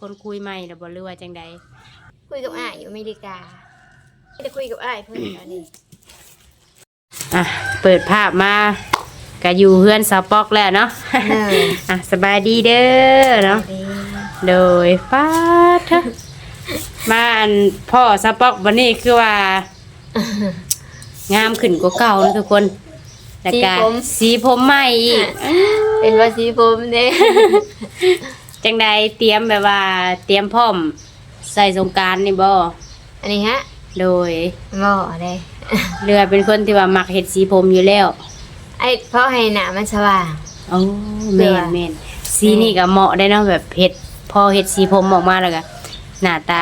คนคุยใหม่หรือบ่หรือว่าจังใดคุยกับอ้ายอยู่อเมริกาไม่ได้คุยกับอ้ายเพิ่นตอนนี้อะเปิดภาพมาก็อยู่เฮือนสาวปอกแล้วเนาะเอออะสบายดีเด้อเนาะดีโดยฟ้าเถอะมาอันพ่อสาวปอกวันนี้คือว่า งามขึ้นกว่าเก่านะทุกคนแล้วก็สีผมใหม่อีกเป็นว่าสีผมเด้ จังใดเตรียมแบบว่า เตรียมพร้อมใส่สงกรารนี่บ่อันนี้ฮะโดยบ่เด้ เรือเป็นคนที่ว่ามักเฮ็ดสีผมอยู่แล้วไอ้เพราะให้หน้ามันสว่าง โอ้แม่นแม่นสีนี่ก็เหมาะได้เนาะแบบเฮ็ดพอเฮ็ดสีผมออกมาแล้วก็หน้าตา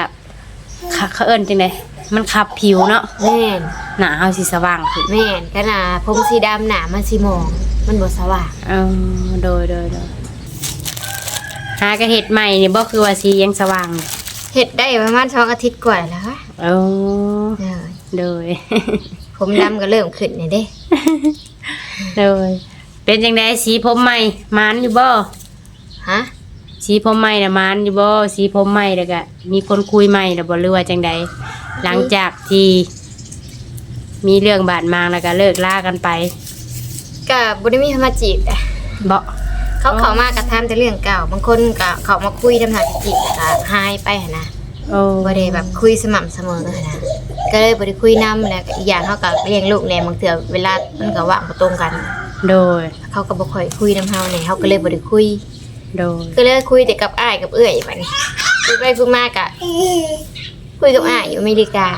เขาเขาเอิ้นจังไดมันขับผิวเนาะแม่น หน้าเฮาสิสว่างขึ้นแม่นก็หน้าผมสีดำหน้ามันสีหมอง มันบ่สว่าง เออโดยโดยโดยหากระเฮ็ดใหม่นี่บ่คือว่าสียังสว่างเลยเฮ็ดได้ประมาณ2อาทิตย์กว่าแล้วค่ะโอ้เออโดย ผมดำก็เริ่มขึ้นนี่เด้ โดย เป็นจังไดสีผมใหม่มานอยู่บ่ฮะ สีผมใหม่น่ะมานอยู่บ่สีผมใหม่แล้วก็มีคนคุยใหม่แล้วบ่หรือว่าจังใดหลังจากที่มีเรื่องบาดหมางแล้วก็เลิกลากันไปก็บ่ได้มีธรรมาจีบอะ บ่ เขาเข้ามากระทำแต่เรื่องเก่า บางคนก็เขามาคุยทำหน้าที่จีบก็หายไปหันนะโอ้บ่ได้แบบคุยสม่ำเสมอหั้นนะก็เลยบ่ได้คุยนำแล้วก็อีกอย่างเขาก็เลี้ยงลูกแหน่บางเทื่อเวลามันก็ว่างบ่ตรงกัน โดย เขาก็บ่ค่อยคุยนํเฮาแหน่เฮาก็เลยบ่ได้คุย โดย ก็เลยคุยแต่กับอ้ายกับเอื้อยบัดนี้คุยไปคุยมากะคุยกับอ้ายอยู่อเมริกา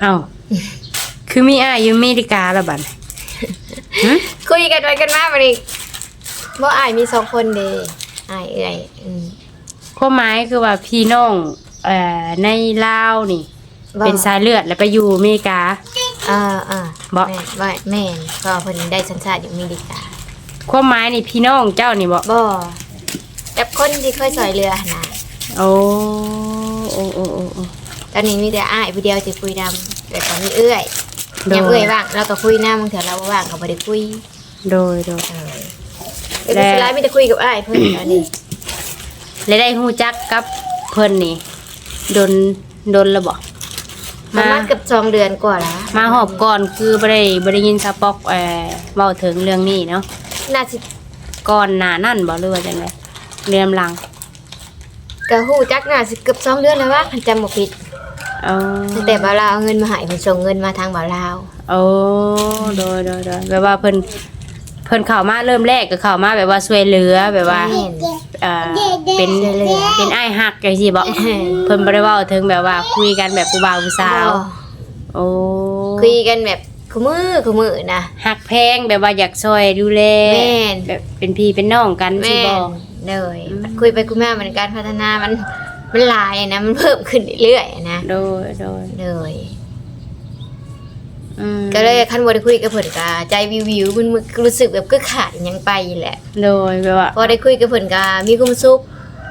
เอ้า คือมีอ้ายอยู่อเมริกาแล้วบัดนี้หึคุยกันไปกันมาบัดนี้ บ่อ้ายมีสองคนเด้อ้ายเอื้อยอืมความหมายคือว่าพี่น้องเอ่อในลาวนี่ บ่เป็นสายเลือดแล้วไปอยู่อเมริกาเออเออบ่ แม่นบ่แม่นก็เพิ่นได้สัญชาติอยู่อเมริกาความหมายนี่พี่น้องเจ้านี่บ่บ่กับคนที่เคยสอยเรือหั่นนะโอ้โอ้โอ้โอ้โอ้ ตอนนี้มีแต่อ้ายผู้เดียวที่คุยนำแต่ตอนนี้เอื้อยโดย ยังเอื้อยว่างเราก็คุยนำบางเถื่อเราบ่ว่างก็บ่ได้คุยโดยโดยเออ แต่ก็สิไลน์มีแต่คุยกับอ้ายเพิ่นตอนนี้และได้ฮู้จักกับเพิ่นนี่ดนดนแล้วบ่ประมาณเกือบสองเดือนกว่าแล้วมาหอบก่อนคือบ่ได้บ่ได้ยินสปอกเอ่อเว้าถึงเรื่องนี้เนาะน่าสิก่อนหน้านั่นบ่หรือว่าจังไดเรียมหลังก็ฮู้จักน่าสิเกือบสองเดือนแล้วว่าคันจำบ่ผิดเอาตั้งแต่บ่าวลาวเอาเงินมาให้เพิ่นส่งเงินมาทางบ่าวลาวเอาโดยโดยโดยแบบว่าเพิ่น เพิ่นเข้ามาเริ่มแรกก็เข้ามาแบบว่าช่วยเหลือแบบว่าแม่นเอ่อเป็นช่วยเหลือเป็นอ้ายฮักจังซี่บ่เพิ่นบ่ได้เว้าถึงแบบว่าคุยกันแบบผู้บ่าวผู้สาวบ่โอ้คุยกันแบบคุมือคุมือนะฮักแพงแบบว่าอยากช่วยดูแลแม่นแบบเป็นพี่เป็นน้องกันสิแม่บ่นเลยคุยไปคุยมามันการพัฒนามันมันหลายนะมันเพิ่มขึ้นเรื่อยๆนะโดยโดยเลย อืมก็เลยคันบ่ได้คุยกับเพิ่นก็ใจวิววิวมันรู้สึกแบบก็ขาดอิหยังไปแหละ โดยแบบว่าพอได้คุยกับเพิ่นก็มีความสุข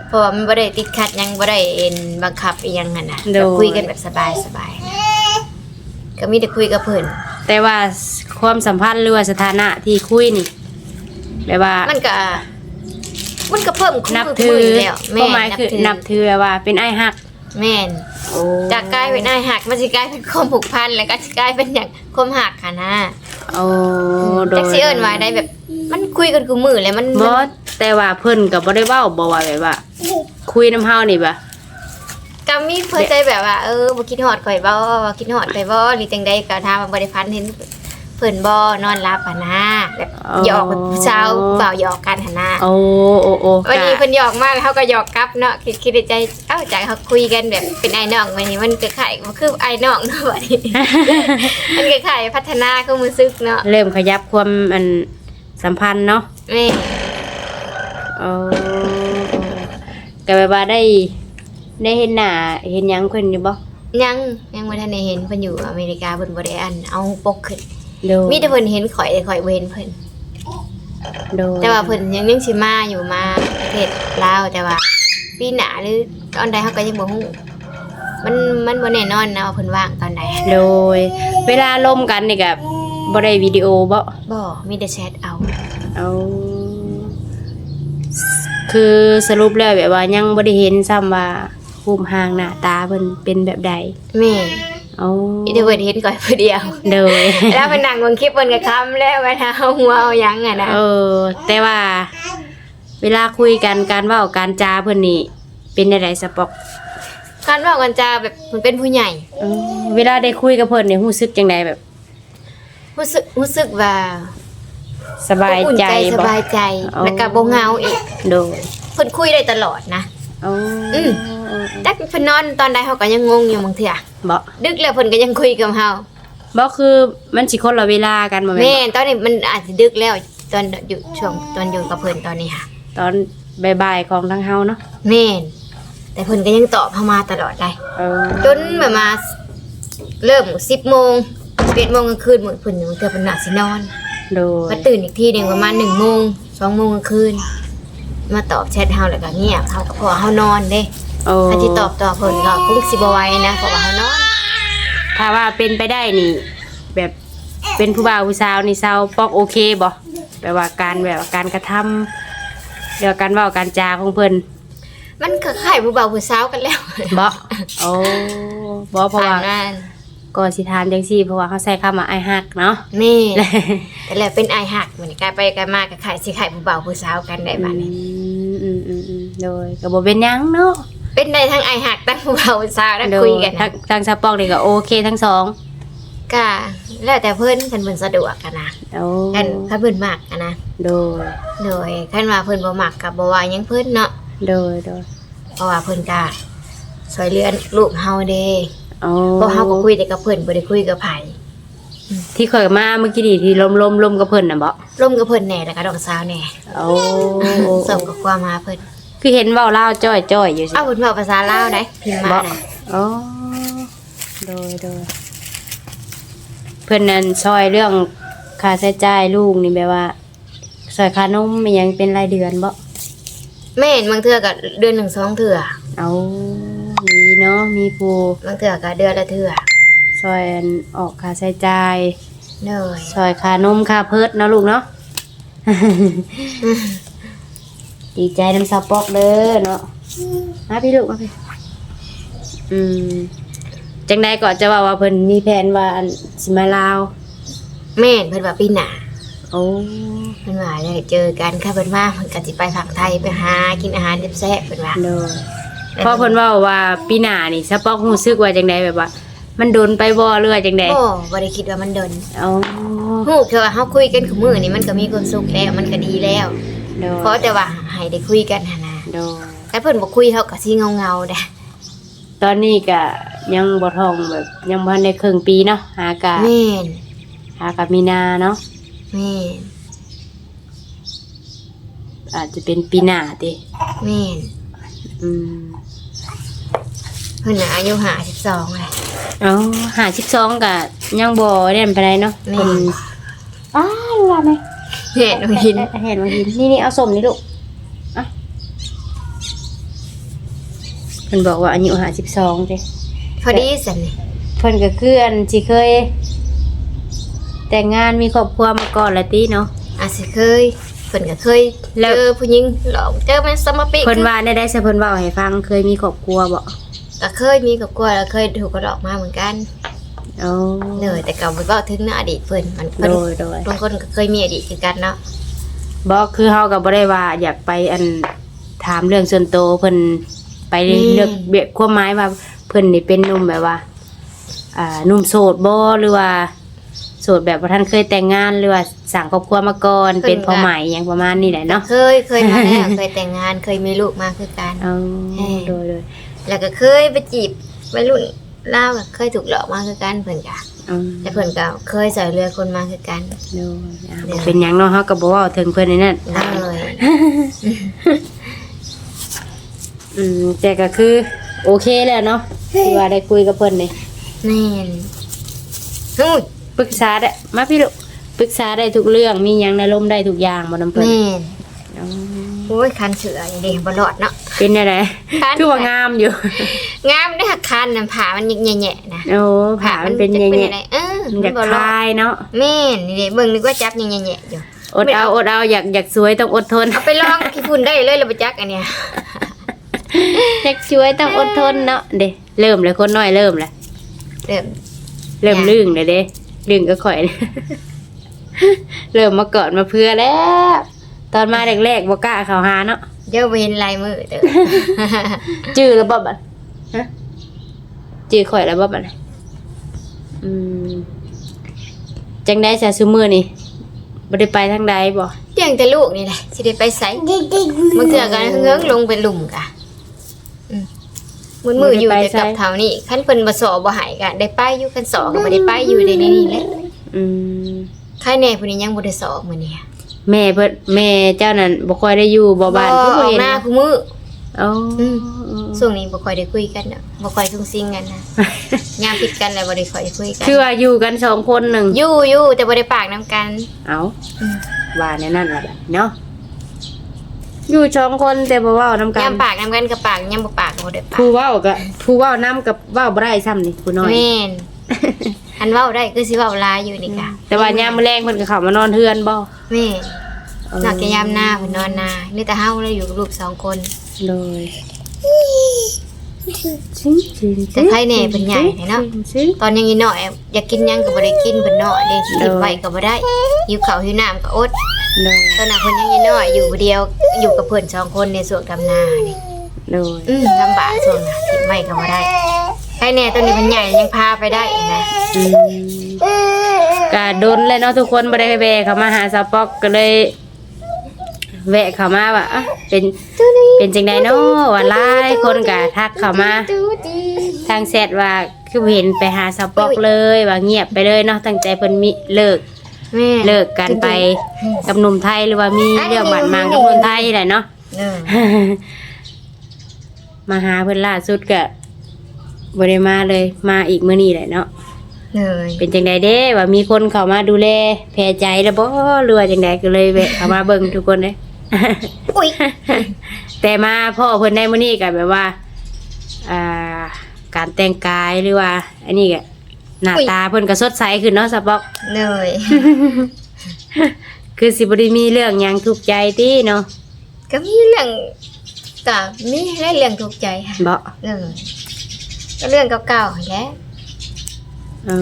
เพราะว่ามันบ่ได้ติดขัดหยังบ่ได้เอ็นบังคับอีหยังหั่นน่ะก็คุยกันแบบสบายสบายๆก็มีแต่คุยกับเพิ่นแต่ว่าความสัมพันธ์หรือว่าสถานะที่คุยนี่แบบว่ามันก็มันก็เพิ่มขึ้นนับมืถือมืแล้วคแม่วามหมายคือนับถือแบบว่าเป็นไอ้ายฮัก แม่นโอ้จากกลายเป็นนายหักมันสิกลายเป็นความผูกพันแล้วก็สิกลายเป็นอย่างความหักค่ะนะโอ้โดยแท็กซี่เอิญไว้ได้แบบ มันคุยกันกูมือเลยมันบ่แต่ว่าเพิ่นก็บ่ได้เว้าบ่ว่าแบบว่า คุยน้ำเฮานี่บ่ก็มีเพื่อใจแบบว่าเออบ่คิดฮอดข่อยบ่บ่คิดฮอดข่อยบ่หรือจังใดก็ถามว่าบ่ได้พันเห็น เพิ่นบ่นอนรับอะนะแบบหยอกแบบผู้สาวเปล่าหยอกกันหั่นนะโอ้โอ้โอ้วันนี้ก็เพิ่นหยอกมากเขาก็หยอกกลับเนาะคิดคิดในใจเอ้าจากเขาคุยกันแบบเป็นไอ้น้องวันนี้มันก็คล้ายๆมันคือไอ้น้องเนาะบัดนี้มันก็คล้ายๆพัฒนาความรู้สึกเนาะเริ่มขยับความอันสัมพันธ์เนาะแม่โอ้ก็แบบว่าได้ได้เห็นหน้าเห็นหยังเพิ่นอยู่บ่ยังยังบ่ทันได้เห็นเพิ่นอยู่อเมริกาเพิ่นบ่ได้อันเอาปกขึ้น โดยมีแต่เพิ่นเห็นข่อยแต่ข่อยบ่เห็นเพิ่นโดยแต่ว่าเพิ่นยังยังสิมาอยู่มาประเทศลาวแต่ว่าปีหน้าหรือตอนใดเฮาก็ยังบ่ฮู้มันมันบ่แน่นอนนะว่าเพิ่นว่างตอนใดโดย เวลาลมกันนี่ก็บ่ได้วิดีโอบ่บ่มีแต่แชทเอาเอาคือคือสรุปแล้วแบบว่ายังบ่ได้เห็นซ้ำว่าภูมิหางหน้าตาเพิ่นเป็นแบบใดแม่ นเอาอีเดเวิร์ดเห็นก่อนผู้เดียว โดย แล้วไปนั่งเบนคลิปเพิ่นก็คำแล้วว่าถ้าเอาหัวเอาหยังอะนะเออ แต่ว่า เวลาคุยกันการเว้าการจาเพิ่นนี่เป็นจังไดสปอกการเว่ากันจาแบบมันเป็นผู้ใหญ่เออเวลาได้คุยกับเพิ่นนี่รู้สึกจังไดแบบ รู้สึกรู้สึกว่าสบายอบอุ่นใจใจสบ่บายใจอ๋อแล้วก็บ่เหงาอีกโดย เพิ่นคุยได้ตลอดนะ เอาอืมแต่เพิ่นนอนตอนใดเขาก็ยังงงอยู่บางเทื่อบ่ดึกแล้วเพิ่นก็ยังคุยกับเฮาบ่คือมันสิคนละเวลากันบ่แม่นแม่บ่นตอนนี้มันอาจจะดึกแล้วตอนอยู่ช่วงตอนอยู่กับเพิ่นตอนนี้ค่ะตอนบ่ายๆของทางเฮาเนาะแม่นแต่เพิ่นก็ยังตอบเฮามาตลอดได้ เออจนแบบมาเริ่ม10โมง11โมงกลางคืนมื้อเพิ่นบางเทื่อเพิ่นน่าสินอนโดยมาตื่นอีกทีหนึงประมาณ1โมง2โมงกลางคืน มาตอบแชทเฮาแล้วก็เงียบเฮาก็เพราะว่าเฮานอนเด้โอ้ถ้าสิตอบต่อเพิ่นก็คงสิบ่ไหวนะเพราะว่าเฮานอนถ้าว่าเป็นไปได้นี่ แบบเป็นผู้บ่าวผู้สาวนี่เซาปอกโอเคบ่แปลว่าการแบบว่าการกระทำเรื่องการเว้าการจาของเพิ่นมันก็คล้ายผู้บ่าวผู้สาวกันแล้วบ่โอ้บ่เพราะว่าผ่นม ก็สิถามจังซี่เพราะว่าเขาใช้คำว่าไอ้ฮักเนาะแม่แต่แล้วเป็นไอายหักเหมือนกลายไปกลายมากับขายสิขายผู้บ่าวผู้สาวกันได้บัดนี้ อืมอืมอืมโดยก็บ่เป็นหยังเนาะเป็นได้ทั้งไอายหักทั้งผู้บ่าวผู้สาวได้โดคุยยกันทางทางสปอกนี่ก็โอเคทั้งสองก็แล้วแต่เพิ่นคันเพิ่นสะดวกกันนะโอ้คันคันเพิ่นมักกันนะโดยโดยคันว่าเพิ่นบ่มักก็บ่ว่าหยังเพิ่นเนาะโดยโดยเพราะว่าเพิ่นก็ช่วยเหลือลูกเฮาเด้ โอ้เพราะเฮาก็คุยแต่กับเพิ่นบ่ได้คุยกับไผที่เคยมาเมื่อกี้นี่ที่ลมลมลมกับเพิ่นน่ะบ่ร่วมกับเพิ่นแหน่แล้วก็ดอกสาวแหน่โอ้ส่งกับความหาเพิ่นคือเห็นเว้าลาวจ้อยจ้อยอยู่สิเอาเพิ่นเว้าภาษาลาวได้พิมพ์มาบ่น่ะอ๋อโดยโดยเพิ่นนั่นซอยเรื่องค่าใช้จ่ายลูกนี่แบบว่าซอยค่านมมันยังเป็นรายเดือนบ่แม่นบางเทื่อก็เดือนหนึ่งสองเทื่อเอามี เนาะมีผู้บางเทื่อก็เดือนละเทื่อซอยอันออกค่าใช้จ่ายเด้อซอยค่านมค่าเพิดเนาะลูกเนาะ ดีใจน้ำซาปอกเด้อเนาะมาพี่ลูกมาพี่อืมจังใดก็จะว่าว่าเพิ่นมีแผนว่าอันสิมาลาว แม่นเพิ่นว่าปีหน้าโอ้เพิ่นว่าได้เจอกันค่ะเพิ่นว่าเพิ่นก็สิไปผักไทยไปหากินอาหารแซ่บๆเพิ่นว่าเด้อ เพราะเพิ่นเว้าว่าปีหน้านี่ซาปอกรู้สึกว่าจังใดแบบว่า มันโดนไปบ่หรือว่าจังใดโอ้บ่ได้คิดว่ามันดนเอ๋อฮู้แค่ว่าเฮาคุยกันคือมื้อนี้มันก็มีความสุขแล้วมันก็ดีแล้วเด้อขอแต่ว่าให้ได้คุยกันหั่นน่ะเด้อแต่เพิ่นบ่คุยเฮาก็สิเงาๆเด้ตอนนี้ก็ยังบ่ท้องแบบยังบ่ทันได้ครึ่งปีเนาะหากะแม่นหากะมีนาเนาะแม่นอาจจะเป็นปีหน้าติแม่นอืมเพิ่นน่ะอายุ52เลยเอ๋อ52ก็ยังบ่ได้ปานใดเนาะแม่เพิ่นอ้าวว่าไหมแม่นบ่หินเห็นบ่หินนี่นี่เอาส้มนี่ลูกอะเพิ่นบอกว่าอายุ52ติพอดีสั่นนี่เพิ่นก็คืออันสิเคย แต่งงานมีครอบครัวมาก่อนละติเนาะ อาจสิเคยเพิ่นก็เคยแล้ว เจอผู้หญิงหลอกเจอมันสมปิเพิ่นว่าได้ได้ซะเพิ่นเว้าให้ฟังเคยมีครอบครัวบ่ ก็เคยมีกับกลัวแล้วเคยถูกกระดอกมาเหมือนกันโอ้เลยแต่ก็บ่เว้าถึงในอดีตเพิ่นมันเพิ่นโดยโดยบางคนก็เคยมีอดีตคือกันเนาะบ่คือเฮาก็บ่ได้ว่าอยากไปอันถามเรื่องส่วนตัวเพิ่นไปเลือกเบียความหมายว่าเพิ่นนี่เป็นหนุ่มแบบว่า อ่าหนุ่มโสดบ่หรือว่าโสดแบบว่าท่านเคยแต่งงานหรือว่าสร้างครอบครัวมาก่อนเป็นพ่อใหม่หยังประมาณนี้แหละเนาะเคยเคยมาแล้วเคยแต่งงานเคยมีลูกมาคือกันเอาเอ้ยโดยโดย แล้วก็เคยไปจีบวัยรุ่นลาวก็เคยถูกหลอกมาคือกันเพิ่นก็อืมแต่เพิ่นก็เคยใส่เรือคนมาคือกัน โดยอะบ่เป็นหยังเนาะเฮาก็บ่เว้าถึงเพิ่นในนั้น เลยอืมแต่ก็คือ โอเคแล้วเนาะที่ว่าได้คุยกับเพิ่นนี่แม่นฮู้ปรึกษาได้มาพี่ลูกปรึกษาได้ทุกเรื่องมีหยังในลมได้ทุกอย่างบ่นํเพิ่นแม่นอ๋อโอ้ยคันเสือนี่เด้บ่รอดเนาะ เป็นอะไรคันคือว่างามอยู่ งามได้อหักคันน่ะผามันแย่ๆนะโอ้ผ่ามันเป็นจะยังไงอะไรเออมันจะบ่ครอดลายเนาะแม่นนี่เด้เบิ่งนึกว่าจับแย่ๆอยู่อดเอาอดเอาอยากอยากสวยต้องอดทนเอาไปลองขี้ฝุ่นได้เลยละบ่จักอันเนี้ยอยากสวยต้องอดทนเนาะเด้เริ่มเลยคนน้อยเริ่มแล้วเริ่มเริ่มลื่งเลยเด้ลื่งก็ข่อยเริ่มมาเกาะมาเพื่อแล้ว ตอนมาแรกๆบ่กล้าเข้าหาเนาะ เดี๋ยวบ่เห็นลายมือเด้อ จื้อแล้วบ่บัดฮะ จื้อข่อยแล้วบ่บัดอืมจังได้ซะซุมื้อนี่บ่ได้ไปทางใดบ่เลี้ยงแต่ลูกนี่แหละสิได้ไปไสบางเทื่อก็เฮืองลงเป็นหลุมกะอืมมือมืออยู่แต่กับเท่านี้คันเพิ่นบ่สอบ่ใหายก็ได้ไปอยู่คันสอก็บ่ได้ไปอยู่ในนี้แหละอืมใครแน่ผู้นี้ยังบ่ได้สอมื้อนี้ แม่เพิ่นแม่เจ้านั่นบ่ค่อยได้อยู่บ่บ้านบ่คืออบ่อกเห็นหน้าคู่มือเอ้าอืม ช่วงนี้บ่ค่อยได้คุยกันน่ะบ่ค่อยซุ่งซิงกันนะยามผิดกันแล้วบ่ได้ค่อยคุยกันคือว่าอยู่กันสองคนหนึ่งอยู่อยู่แต่บ่ได้ปากนํกัน เอาอืม ว่าแนวนั่นล่ะเนาะอยู่สองคนแต่บ่เว้านำกัยานมปากนํกันกับปากยามบ่ปากก็บ่ได้ปากผู้เว้าก็ผู้เว้านํกับเว้าบ่ได้ซ้ำนี่ผู้น้อยแม่น อันเว้าได้คือสิเว้าหลายอยู่นี่กะแต่ว่ายามมื้อแลงเพิ่นก็เข้ามานอนเฮือนบ่แม่นนอกจากยามหน้าเพิ่นนอนนามีแต่เฮาแล้วอยู่กับลูกสองคนเลยแต่ใครแน่เพิ่นใหญ่เนาะตอนยังอีน้อยอยากกินหยังก็บ่ได้กินเพิ่นน้อยเด้สิกินไว้ก็บ่ได้หิวข้าวหิวน้ำก็อดเลยตอนนั้นเพิ่นยังอีน้อยอยู่ผู้เดียวอยู่กับเพิ่นสองคนในสวนกำนานี่เลยอืมลำบากส่วนน่ะกินไว้ก็บ่ได้ใค รแน่ตอนนี้เพิ่นใหญ่ยังพาไปได้นะอืมก็โดนเลยเนาะทุกคนบ่ได้แวะเข้ามาหาสาวปอกก็เลย แวะเข้ามาว่าอะเป็นเป็นจังไดเนาะว่าหลายคนก็ทักเข้ามา ทางแชทว่าคือเห็นไปหาสาวปอกเลยว่าเงียบไปเลยเนาะตั้งใจเพิ่นมีเลิก แม่เลิกกันไปกับหนุ่มไทยหรือว่ามีเรื่องบาดหมางกับคนไทยแหละเนาะ เออมาหาเพิ่นล่าสุดก็ บ่ได้มาเลยมาอีกมื้อนี้แหละเนาะเลยเป็นจังไดเด้ว่ามีคนเข้ามาดูแลแพร่ใจแล้วบ่หรือว่าจังไดก็เลยแวะเข้ามาเบิ่งทุกคนเด้อุ้ยแต่มาพ่อเพิ่นได้มื้อนี้ก็แบบว่าอ่าการแต่งกายหรือว่า อันนี้ก็หน้าตาเพิ่นก็สดใสขึ้นเนาะสะปอกเลยคือสิบ่ได้มีเรื่องหยังทุกข์ใจติเนาะก็มีเรื่องก็มีได้เรื่องถูกใจค่ะบ่เออ ก็เรื่องเก่าๆแหละ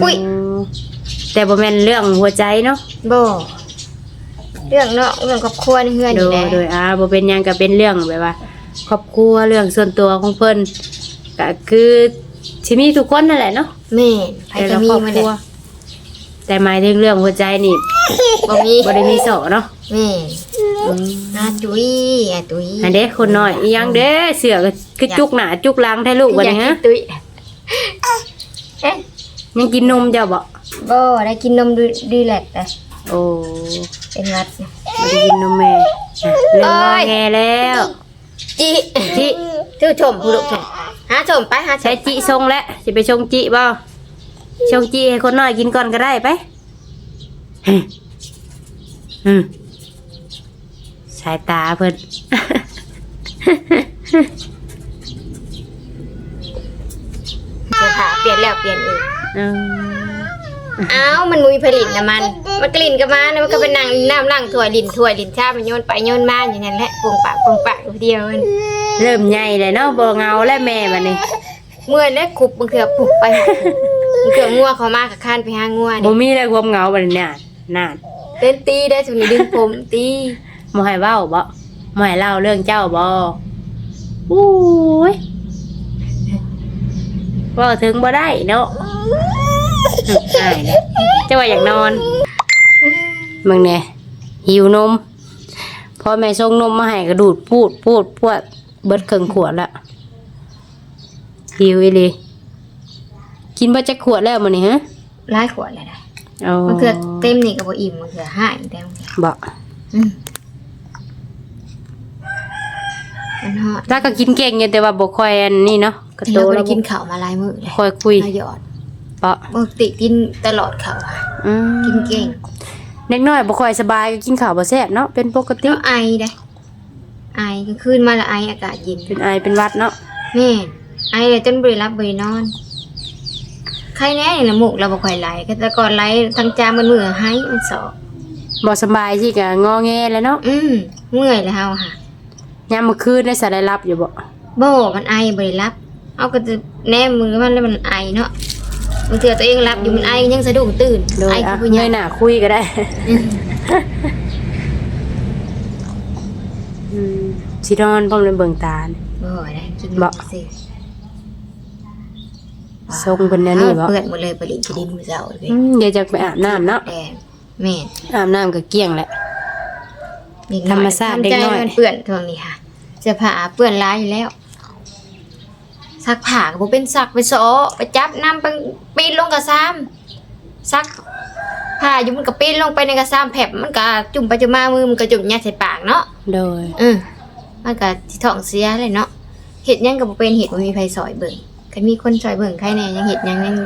อุ๊ย แต่บ่แม่นเรื่องหัวใจเนาะบ่เรื่องเนาะเรื่องครอบครัวในเฮือนโดนี่ยแหละโดยอ่าบ่เป็นหยังก็เป็นเรื่องแบบว่า ครอบครัวเรื่องส่วนตัวของเพิ่นก็คือสิมีทุกคนนั่นแหละเนาะแม่นไผแต่ก็ละมีครอบมาคแหรัวละแต่หมายถึงเรื่องหัวใจนี่บ่มีบ่ได้มีโสเนาะแม่นอาตุ้ยอาตุ้ยอันเด้คนน้อยอีหยังเด้เสือก็คือจุกหน้าจุกหลังแท้ลูกบัดนี้อยาฮะกินตุ้ย เอ๊ะยังกินนมเจ้าบ่บ่ได้กินนมดูดีแลกแต่โอ้เป็นหวัดนะบ่ได้กินนมแม่อะเริ่มงอแงแล้วจิจิชื่อชมผู้ลูกชมหาชมไปหาชใช้มจิทรงแล้วสิไปชงจิบ่ชงจิให้คนน้อยกินก่อนก็ได้ไปอืมสายตาเพิ่น เสื้อผ้าเปลี่ยนแล้วเปลี่ยนอีกเอออ้าวมันมุยผลิตนะมัน มันกลิ่นกับมานะมันก็เป็นนางน้ำล่างถ้วยลินถ้วยลินชามันโยนไปโยนมาอย่างนั้นแหละปงปากปงปากอยู่เดียวมันเริ่มใหญ่เลยเนาะบ่เงาและแม่บัดนี้เมื่อเนี่ยคุบมันเถื่อปุบไปหามันเถื่องัวเขามากับข้านไปหางัวบ่นี่มีแล้วความเหงาบัดนี้น่ะนานเต้นตีได้สุนีดึงผมตีบ่ให้เว้าบ่บ่ให้เล่าเรื่องเจ้าบ่โอ้ย เว้าถึงบ่ได้เนาะอ้ายแล้วเจ้าว่าอยากนอนมึงแน่หิวนมพอแม่ส่งนมมาให้ก็ดูดพูดพูดพวดเบิดครึ่งขวดละหิวอีหลีกินบ่จักขวดแล้วมื้อนี้ฮะร้ายขวดเลยนะอ๋อมันเถื่อเต็มนี่กับบ่อิ่มมันเถื่อหายแต่มันเถื่อบ่อืม มันฮอดถ้าก็กินเก่งอยู่แต่ว่าบ่ค่อยอันนี้เนาะกระโตเราแล้ได้วกินข้าวมาหลายมื้อเลยค่อยคุยมาหยอดเปาะปกติกินตลอดข้าวอะอืมกินเก่งเด็กน้อยบ่ค่อยสบายก็กินข้าวบ่แซ่บเนาะเป็นปกติแล้วไอได้ไอกลางคืนมาและไออากาศเย็นเป็นไอเป็นหวัดเนาะแม่นไอเลยจนบริรับบรินอนใครแน่อย่างน้ำมูกเราบ่ค่อยไหลก็แต่ก่อนไหลทั้งจามมันมือให้มันสอบบ่สำบายที่ก็งอแงแล้วเนาะอืมเมื่อยแล้วเฮาค่ะ ยามมื้อคืนได้สะได้รับอยู่บ่บ่มันไอบ่ได้รับเอาก็จะแนมมือมันแล้วมันไอเนาะบางเทื่อตัวเองรับอยู่มันไอยังสะดุ้งตื่นโดยไออะคือผู้เงใหญ่ยหน้าคุยก็ได้อืมสินอนพร้อมเลยเบิ่งตาเนี่ย บ่ได้กินบ่ สิทรงเพิ่นแนวนี้บ่เปื้อนหมดเลยไปลินที่ดินมื้อเช้าเลยอืมเดี๋ยวจะไปอาบน้ำเนาะแดงแม่นอาบน้ำก็เกลี้ยงแหละ เด็กน้อยธรรมชาติเด็กน้อย ทำใจมันเปื้อนช่วงนี้ค่ะเสื้อผ้าเปื้อนร้ายอยู่แล้วซักผ้าก็บ่เป็นซักไปโซะไปจับน้ำไปปีนลงกระซ้ำซักผ้าอยู่มันก็ปีนลงไปในกระซ้ำแผบมันก็จุ่มไปจุ่มมามือมันก็จุ่มยัดใส่ปากเนาะโดยอืมมันก็สิท้องเสียเลยเนาะเห็ดหยังก็บ่เป็นเห็ดบ่มีไผซอยเบิ่งคันมีคนซอยเบิ่งใครแน่ยังเห็ดหยังยัง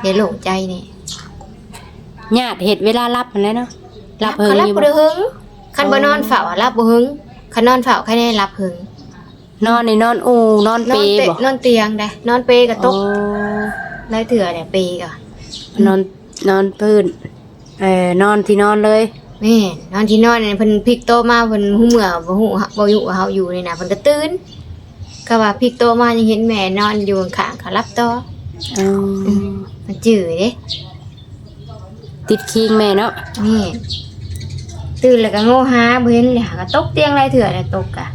เดี๋ยวโล่งใจแน่ญาติเฮ็ดเวลารับนั่นแหละเนาะรับเฮิงเขารับอยู่บ่บ่ได้หึง คันบ่นอนเฝ้าอะรับบ่หึงคันนอนเฝ้าใครแน่รับหึงนอนในนอนอูนอนนเปอนเตะบ่นอนเตียงได้นอนเปก็ตกโอ้หลายเถื่อเนี่ยเปก็นอนนอนพื้นเอ่อนอนที่นอนเลยแม่นอนที่นอนเนี่ยเพิ่นพลิกโตมาเพิ่นหูเมื่อบ่ฮู้บ่อยู่ว่าเฮาอยู่นี่นะเพิ่นก็ตื่นก็ว่าพลิกโตมายังเห็นแม่นอนอยู่ข้างๆก็รับต่ออ๋ออมันจื้อเด้ติดคิงแม่เนาะนี่ ตื่นแล้วก็โง่หาบ่เห็นเลยหาก็ตกเตียงไรเถื่อเลยตกอะ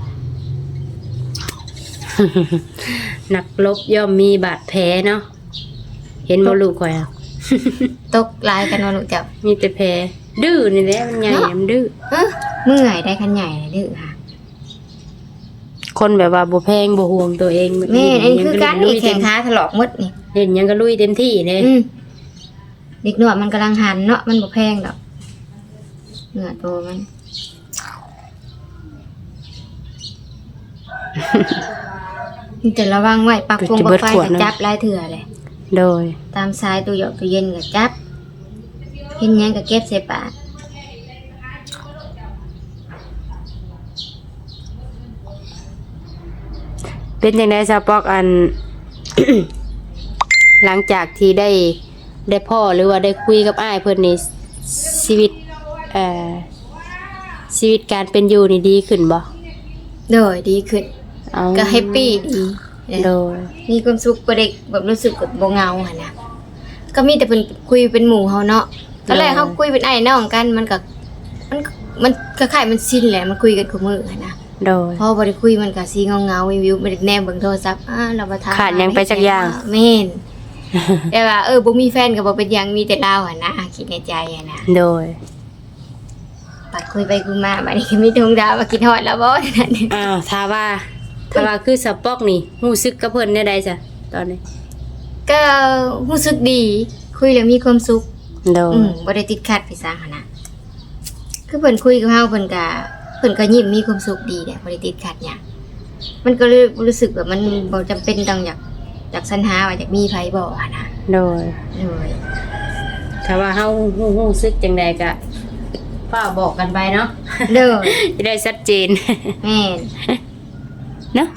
นักลบย่อมมีบาดแผลเนาะเห็นบ่ลูกข่อยอะตกลายกันว่าลูกจับมีแต่แผลดื้อนี่แหละมันใหญ่เนาะมันดื้อเอ้อเมื่อยได้คันใหญ่เลยดื้อค่ะ คนแบบว่าบ่แพงบ่ห่วงตัวเองแม่อันนี้คือการลุนี่ยแขเต็นมขาถลอกหมดนี่เล่นหยังก็ลุยเต็มที่เลยอืมเด็กหนวดมันกำลังหันเนาะมันบ่แพงดอก เหนือโตมันมีแต่ระวังไว้ปักพงปักไฟกับจับลายเถื่อเลย โดย ตามซ้ายตัวหยอกตัวเย็นกับจับเห็นหยังกับเก็บใส่ปากเป็นยังไงซาปอกอัน หลังจากที่ได้ได้พ่อหรือว่าได้คุยกับอ้ายเพิ่นนี่ชีวิตเอ่อ ชีวิตการเป็นอยู่นี่ดีขึ้นบ่โดยดีขึ้น เอาก็แฮปปี้ดีโดยมีความสุขบ่ได้แบบรู้สึกแบบบ่เหงาหั่นนะก็มีแต่เป็นคุยเป็นหมู่เฮาเนาะตอนแรกเฮาคุยเป็นไอ้น้องกันมันก็มันมันคล้ายๆมันชินแหละมันคุยกันทุกมื้อหั่นนะโดยพอบ่ได้คุยมันก็สิเงาๆวิวๆบ่ได้แนมเบิ่งโทรศัพท์อ่าเราบ่ทานขาดหยังไปสักอย่างแม่นแต่ว่าเออบ่มีแฟนก็บ่เป็นหยังมีแต่เราหั่นนะคิดในใจหั่นนะโดย ปัดคุยไปคุยมาบัดนี้ก็มีทงดาวมากินฮอดแล้วบ่นั่นอ้าวถ้าว่าถ้าว่าคือสปอกนี่รู้สึกกับเพิ่นได้ใดจ้ะตอนนี้ก็รู้สึกดี คุยแล้วมีความสุขโดยอืมบ่ได้ติดขัดไปสร้างหั้นนะคือเพิ่นคุยกับเฮาเพิ่นก็เพิ่นก็ยิ้มมีความสุขดีแหละบ่ได้ติดขัดหยังมันก็เลยรู้สึกแบบมันบ่จำเป็นต้องอยากอยากสรรหาว่าอยากมีไผบ่หั้นนะโดย เลย ถ้าว่าเฮาฮู้รู้สึกจังใดก็ ฝ้ากบอกกันไปเนาะเลยจะได้ชัดเจนแม่นเนาะ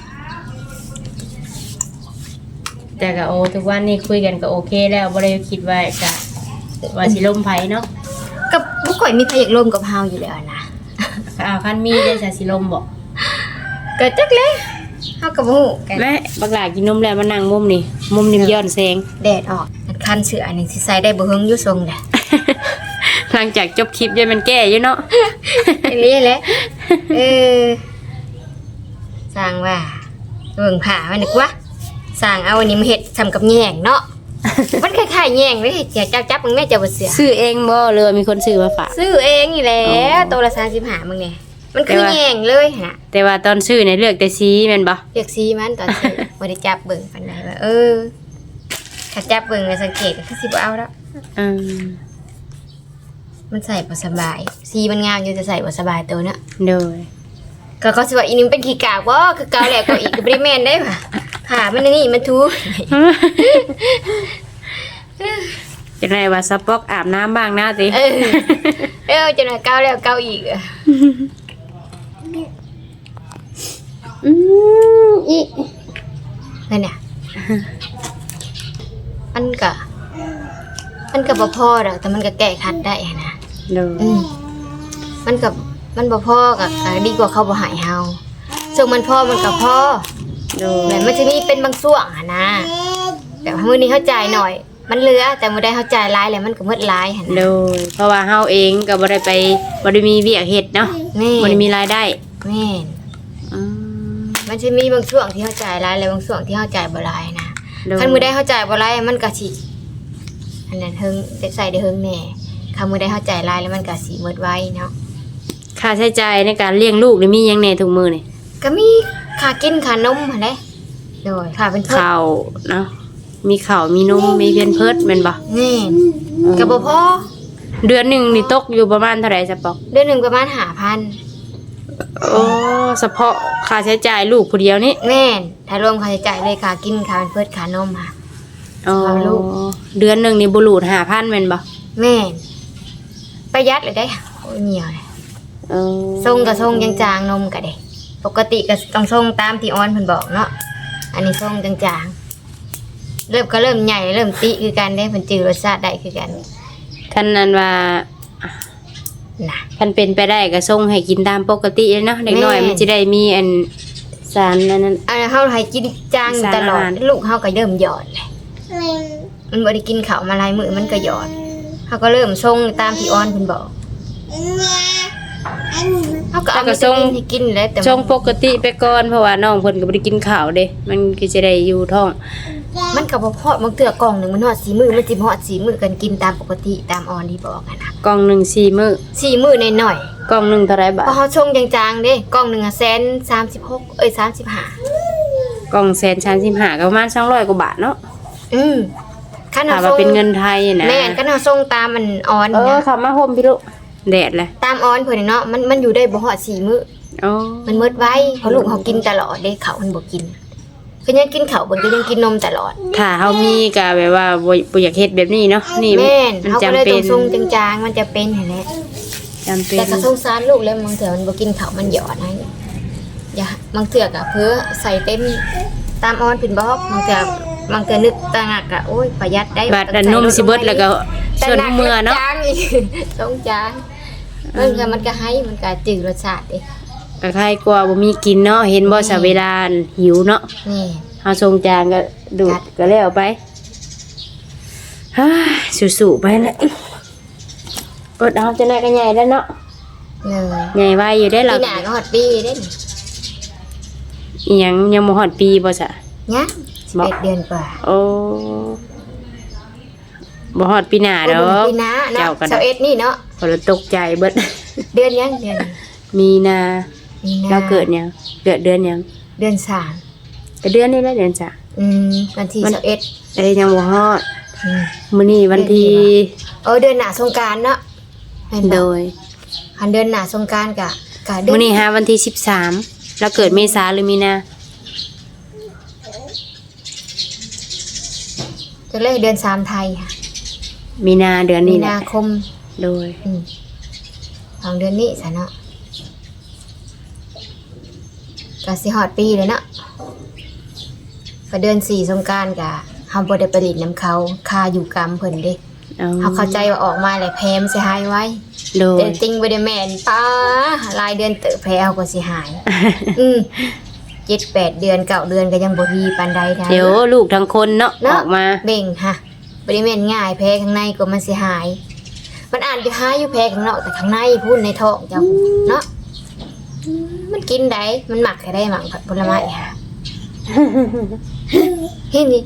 แต่ก็โอทุกวันนี้คุยกันก็โอเคแล้วบ่ได้คิดว่าจะว่าสิล่มไผเนาะก็บ่ค่อยมีใครอยากร่วมกับเฮาอยู่แล้วนะอ้าวคันมีได้จะสิล่มบ่ก็จักเลยเฮาก็บ่ฮู้กันแม่บักหลากินนมแล้วมานั่งมุมนี่มุมนี่ย้อนแสงแดดออกอันคันเสื้ออันนี้สิใส่ได้บ่เฮิงอยู่ทรงแหละห ลังจากจบคลิปยังมันแก้อยู่เนาะไอ้เลี้ยแหละเออสร้างว่าเบิ่งผ่ามันนึกว่าสร้างเอาอันนี้มาเฮ็ดทำกับแยงเนาะ มันคล้ายๆแยงเลยเดี๋ยวจับจับมึงแม่จะบ่เสือซื้อเองบ่หรือว่ามีคนซื้อมาฝาก ซื้อเองนี่แหละอ๋อตัวละ35มึงเนี่ยมันคือแต่ว่า แยงเลยน่ะ แต่ว่าตอนซื้อเนี่ยเลือกแต่สีแม่นบ่เลือกสีมันตอนซื้อบ่ได้จับเบิ่งปานใดว่าเออถ้าจับเบิ่งแล้วสังเกตก็คือสิบ่เอาแล้ว อืม มันใส่บ่สบาย สีมันงามอยู่จะใส่บ่สบายตัวเนาะโดยก็เขาสิว่าอีนี่มันเป็นขี้กากบ่คือเก่าแล้วก็อีกก็บ่ได้แม่นได้ป่ะผ่ามันอันนี่มันทูจะได้ว่าสปอกอาบน้ำบ้างนะติเออเออจนว่าเก่าแล้วเก่าอีกอะอืมอีนั่นน่ะมันก็มันก็บ่พอดอกแต่มันก็แก้ขัดได้อะนะ โดยอืมมันกับมันบ่พอกับก็ดีกว่าเขาบ่ใหายเฮาส่งมันพอมันก็พอโดยแบบมันจะมีเป็นบางช่วงอะนะแบบมื้อนี้เขาจ่ายหน่อย มันเหลือแต่มื้อใดเขาจ่ายหลายแล้วมันก็หมดหลายหั่นโดนะยเพราะว่าเฮาเองก็บ่ได้ไปบ่ได้มีเวียกเฮ็ดเนาะแม่บ่ได้มีรายได้แม่นอืมมันจะมีบางช่วงที่เขาจ่ายหลายแล้วบางช่วงที่เขาจ่ายบ่หลายนะ โดยคันมื้อใดเขาจ่ายบ่หลายมันก็สิอันนั้นเฮิงใส่ได้เฮิงแน่ คันมื้อใดเขาจ่ายหลายแล้วมันก็สิหมดไวเนาะค่าใช้จ่ายในการเลี้ยงลูกนี่มีหยังแหน่ทุกมื้อนี่ก็มีค่ากินค่านมหั่นแหละโดยค่าเป็นเพิ่นข้าวเนาะมีข้าวมีนมมีเพียนเพิดแม่นบ่แม่นก็บ่พอเดือนหนึงนี่ตกอยู่ประมาณเท่าไหร่สปอกเดือนหนึงประมาณ5,000โอ้เฉพาะค่าใช้จ่ายลูกผู้เดียวนี่แม่นถ้ารวมค่าใช้จ่ายเลยค่ากินค่าเป็นเพิ่นค่านมค่ะ อ๋อเอาลูก เดือนหนึงนี่บ่หลุด5,000แม่นบ่แม่น ประหยัดเลยได้โอ้ยเมียวเลยเออส่งก็ส่งจางๆนมก็ได้ ปกติก็ต้องส่งตามที่ออนเพิ่นบอกเนาะอันนี้ส่งจางๆเริ่มก็เริ่มใหญ่เริ่มติคือกันได้เพิ่นจือรสชาติได้คือกันคันนั้นว่าน่ะ คันเป็นไปได้ก็ส่งให้กินตามปกติเลยเนาะเด็กน้อยแม่ มันจะได้มีอันสารอันนั้น อันนั้นเฮาให้กินจางอยู่ตลอดสารอาหาร ลูกเฮาก็เริ่มหยอดเลยมันบ่ได้กินข้าวมาหลายมื้อมันก็หยอด เฮาก็เริ่มส่งตามที่ออนเพิ่นบอกเฮาก็เอาวิตามินให้กินแล้วแต่มันช่วงปกติไปก่อนเพราะว่าน้องเพิ่นก็บ่ได้กินข้าวเด้ มันก็จะได้อยู่ท้องมันก็บ่พอบางเทื่อกล่องหนึงมันฮอด4มื้อมันสิฮอด4มื้อกันกินตามปกติตามออนที่บอกอะนะกล่องหนึ่งสี่มื้อ4มื้อหน่อยๆกล่องหนึ่งเท่าไหรบาทเพราะเขาชงจางๆเด้กล่องหนึ่งอะแสนสามสิบหกเอ้ยสามสิบห้ากล่องแสนชันสิบห้าก็ประมาณ200กว่าบาทเนาะอืม ขั้นถ้าเขาว่าส่งเป็นเงินไทยนะแม่นขั้นเขาส่งตามมันออนเออนะเข้ามาห่มพี่ลูกแดดแหละตามออนเพิ่นน่ะเนาะมันมันอยู่ได้บ่ฮอดสี่มื้ออ๋อมันหมดไว้เพราะลูกเขากินตลอดเด้เขามันบ่กินคือยังกินเขาวเบิ่นก็ยังกินนมตลอด ถ้าเฮามีก็แบบว่าบ่บ่อยากเฮ็ดแบบนี้เนาะนี่แม่นมันเขาก็จำเลยเป็ต้อนงส่งจางๆ มันจะเป็นหั่นแหละจำเป็นแต่ก็สงสารลูกแล้วบางเทื่อมันบ่กินข้าวมันหยอดให้อย่าบางเทื่อก็เพ้อใส่เต็มตามออนเพิ่นบอกบางเทื่อ บางเทื่อนึกตระหนักก็โอ้ยประหยัดได้บาดอันนมสิเบิดแล้วก็ส่วนเมื่อเนาะ จางอีกสองจางเพิ่นก็มันก็ให้มันก็จืดรสชาติเด้ก็คล้ายกว่าบ่มีกินเนาะเห็นบ่ซะเวลาหิวเนาะนี่ เฮาส่งจานก็ดูครัดบก็แล้วไปฮ่าสู้ๆไปนะอดเอาจะได้ก็ใหญ่แล้วเนาะเลยใหญ่ไว้อยู่ได้อปีล่ะหน้าก็ฮอดปีเด้นี่อีหยังยังบ่ฮอดปีบ่ซะยัง บ่11เดือนกว่าโอ้บ่ฮอดปีหน้าดอโอ้ยกปีหน้าเนาะเจ้าก็ได้21นี่เนาะพอเราตกใจเบิด เดือนยังเดือนมีนามีนาเราเกิดหยังเกิดเดือนหยังเดือนสามก็เดือนนี้แหละเดือนจ้ะอืมวันที่มัน21เอ้ยยังบ่ฮอดอืมมื้อนี้วันที่เออเดือนหน้าสงกรานต์เนาะแม่นบ่โดยอันเดือนหน้าสงกรานต์กะกะเดือมื้นอนี้หาวันที่13แล้วเกิดเมษาหรือมีนา จะเลยเดือนสามไทยค่ะมีนาเดือนมีนี้แหละนาคมโดย อืมของเดือนนี้ซะเนาะก็สิฮอดปีเลยเนาะก็เดือนสี่สงกรารกะเฮาบ่ได้ไปเลินน้ำเขาค่าอยู่กรรมเพิ่นเด้เอาเฮาเข้าใจว่าออกมาแล้วแพมสิหายไว้ โดยแต่จริงบ่ได้แม่นป้ารายเดือนเตอะแพรเอาก็สิหาย อืม 7 8เดือน9เดือนก็ยังบ่ดีปานใดนะ เดี๋ยวลูกทั้งคนเนาะเนาะออกมาเบ่งค่ะบ่ได้แม่นง่ายแพ้ข้างในก็มันสิหาย มันอ่านจะหายอยู่แพ้ข้างนอกแต่ข้างในพูดในท้องเจ้าเนาะอืมมันกินได้มันหมักให้ได้หมักผัดผลไม้ค่ะเห็นนี่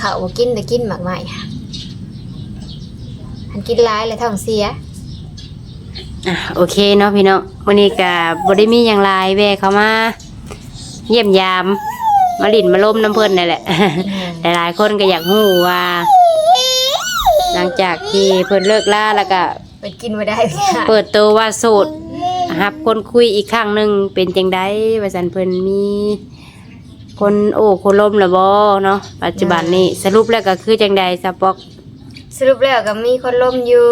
ข้าวบ่กินแต่กินหมักไม้ค่ะอันกินหลายแล้วท้องเสีย อะโอเคเนาะพี่น้องวันนี้ก็บ่ได้มีอย่างไรแวะเข้ามาเยี่ยมยามมาลิ่นมาล้มน้ำเพิ่นนั่นแหละ หลายๆคนก็อยากรู้ว่า หลังจากที่เพิ่นเลิกล่าแล้วก็ไปกินบ่ได้ค่ะเปิดตัวว่าโสดหับคนคุยอีกครั้งหนึ่งเป็นจังไดว่าสันเพิ่นมีคนโอ้คนล้มแล้วบ่เนาะปัจจุบันนี้สรุปแล้วก็คือจังไดสปอก สรุปแล้วก็มีคนล้มอยู่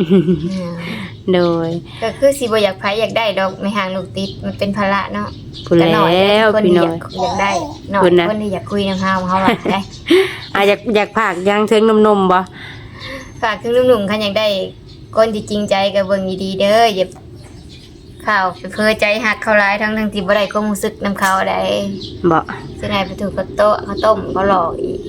อ่า โดย ก็คือสิบ่อยากไผอยากได้ดอกไม่ห่างลูกติดมันเป็นภาระเนาะพูดแล้วคนพี่ที่น้ออยยากอยากได้หน่อคุยณนะคนที่อยากคุยนำเฮาเฮาว่าได้อาอยากอยากผากยังเทิงนมๆบ่ฝากถึงหนุ่มๆคันอยากได้ คนที่จริงใจก็เบิ่งดีๆเด้ออย่าเข้าวไปเพ้อใจหักเขาร้ายทั้งทั้งๆที่บ่ได้ความรู้สึกนํเขาได้บ่สิได้ไปถูกเขาโต๊ะเขาต้มเขาหลอกอีก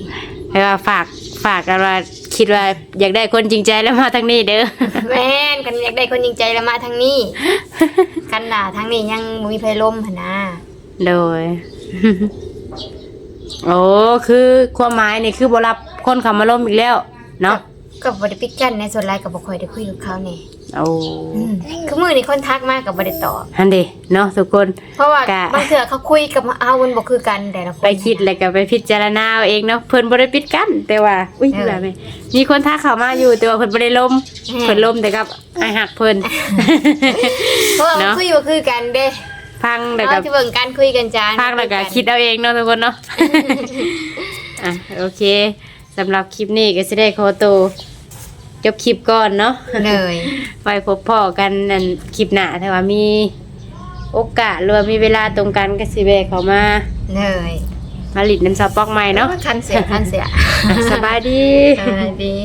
ให้ว่าฝากฝากกันว่า คิดว่าอยากได้คนจริงใจแล้วมาทางนี้เด้อแม่นคันอยากได้คนจริงใจแล้วมาทางนี้คันหน้าทางนี้ยังบ่มีไผล้มหั่นนะโดย โอ้คือความหมายนี่คือบ่รับคนเขามาล้มอีกแล้ว เนาะก็บ่ได้ปิดกั้นในส่วนหลายก็บ่ค่อยได้คุยกับเขาแน่ โอ้อืมคือมื้อนี้คนทักมาก็บ่ได้ตอบฮันเดเนาะทุกคน เพราะว่ากะ บางเทื่อเขาคุยกับมาเอามันบ่คือกันแต่ละคนไปคิดแล้วก็ไปพิจารณาเอาเองเนาะเพิ่นบ่ได้ปิดกั้นแต่ว่า อุ้ยเออแบบนี้มีคนทักเข้ามาอยู่แต่ว่าเพิ่นบ่ได้ล้มเพิ่นล้มแต่กับไอ้หักเพิ่น เพราะว่ามันเนาะ คุยบ่คือกันเด้พังแล้วเอาก็ที่เบิ่งการคุยกันจานพังแล้วก็คิดเอาเองเนาะทุกคนเนาะ อะโอเคสำหรับคลิปนี้ก็สิได้ขอตัว จบคลิปก่อนเนาะเลยไว้พบพ่อกันนั่นคลิปหน้าถ้าว่ามีโอกาสหรือว่ามีเวลาตรงกันก็สิแวะเข้ามาเลยมาหลิดน้ำซาปอกใหม่เนาะคันเสียคันเสียอะสบายดีสวัสดี